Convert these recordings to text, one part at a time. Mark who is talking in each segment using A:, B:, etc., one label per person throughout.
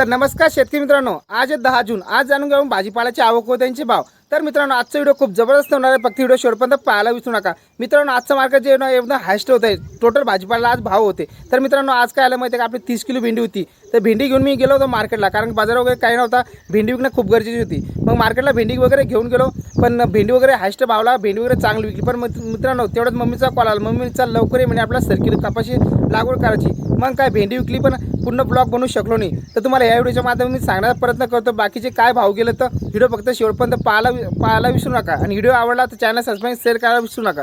A: तर नमस्कार शेतकरी मित्रांनो आज दहा जून. आज जाणून घेऊन भाजीपाल्याची आवक व त्यांचे भाव. तर मित्रांनो आजचा व्हिडिओ खूप जबरदस्त होणार आहे. फक्त व्हिडिओ शेवटपर्यंत पाहायला विसरू नका. मित्रांनो आजचं मार्केट जे ना एकदम हायस्ट होत आहे टोटल भाजीपाला आज भाव होते. तर मित्रांनो आज काय आलं माहिती आहे का? आपली तीस किलो भेंडी होती. तर भेंडी घेऊन मी गेलो होतो मार्केटला कारण बाजार वगैरे काही नव्हता. भेंडी विकणं खूप गरजेची होती. मग मार्केटला भेंडी वगैरे घेऊन गेलो. पण भेंडी वगैरे हायस्ट भावला. भेंडी वगैरे चांगली विकली. पण मित्रांनो तेवढंच मम्मीचा कॉल आला. मम्मीचा लवकर ये आपल्या सर्किल सरकी कपाशी लागवड करायची. मग काय भेंडी विकली पण पूर्ण ब्लॉग बनवू शकलो नाही. तर तुम्हाला या व्हिडिओच्या माध्यमातून मी सांगण्याचा प्रयत्न करतो. बाकीचे काय भाव गेले तर व्हिडिओ फक्त शेवटपर्यंत पाहायला पाहायला विसरू नका. आणि व्हिडिओ आवडला तर चॅनल सबस्क्राईब शेअर करायला विसरू नका.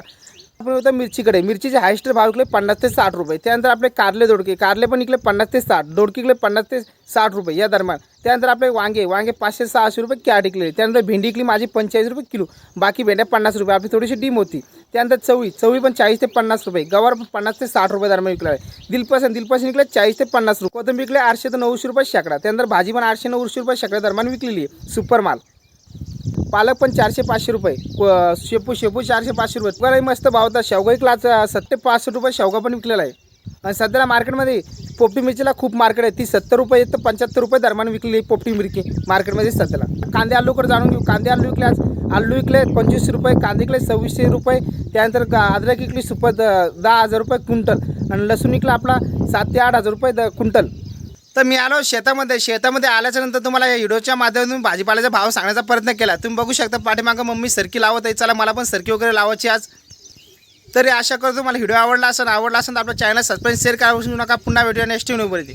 A: आपण होतं मिरचीकडे. मिरचीचे हायस्ट भाव इकडे पन्नास ते साठ रुपये. त्यानंतर आपले कारले दोडके. कारले पण इकडे पन्नास ते साठ. दोडके इकडे पन्नास ते साठ रुपये या दरम्यान. त्यानंतर आपले वांगे. वांगे पाचशे सहाशे रुपये कॅट इकले त्यानंतर भेंडी इकली माझी पंचेचाळीस रुपये किलो. बाकी भेंड्या पन्नास रुपये. आपली थोडीशी डीम होती. त्यानंतर चवळी. चवळी पण चाळीस ते पन्नास रुपये. गवार पण पन्नास ते साठ रुपये दरम्यान विकला आहे. दिलपसन दिलपसन इकडे चाळीस ते पन्नास रुपये. कोथंबी विकले आठशे ते नऊशे रुपये शेकडा. त्यानंतर भाजी पण आठशे नऊशे रुपये शेकडा दरम्यान विकलेली आहे. सुपर माल. पालक पण चारशे पाचशे रुपये. शेपू शेपू चारशे पाचशे रुपये. बरं मस्त भाव होता शेवगा क्लास सत्ते पाचशे रुपये शेवगा पण विकलेला आहे. आणि सध्याला मार्केटमध्ये पोपटी मिरचीला खूप मार्केट आहे. ती सत्तर रुपये तर पंच्याहत्तर रुपये दरम्यान विकली आहे पोपटी मिरची मार्केटमध्ये सध्याला. कांदे आलूकडे जाणून घेऊ. कांदे आलू विकले आज. आलू विकले पंचवीसशे रुपये कांदे विकले सव्वीसशे रुपये. त्यानंतर गा- अद्रक विकली सुपर द- दहा हजार रुपये क्विंटल. आणि लसूण विकला आपला सात ते आठ हजार रुपये द क्विंटल. तर मी आलो शेतामध्ये. शेतामध्ये आल्याच्यानंतर तुम्हाला या व्हिडिओच्या माध्यमातून भाजीपाल्याचा भाव सांगण्याचा प्रयत्न केला. तुम्ही बघू शकता पाठीमागं मम्मी सरकी लावत आहे. चला मला पण सरकी वगैरे लावायची आज. तरी आशा करतो मला व्हिडिओ आवडला असेल आवडला असेल तर आपल्या चॅनल सबस्क्राईब शेअर करा नका. पुन्हा व्हिडिओ नेक्स्ट व्हिडिओवरती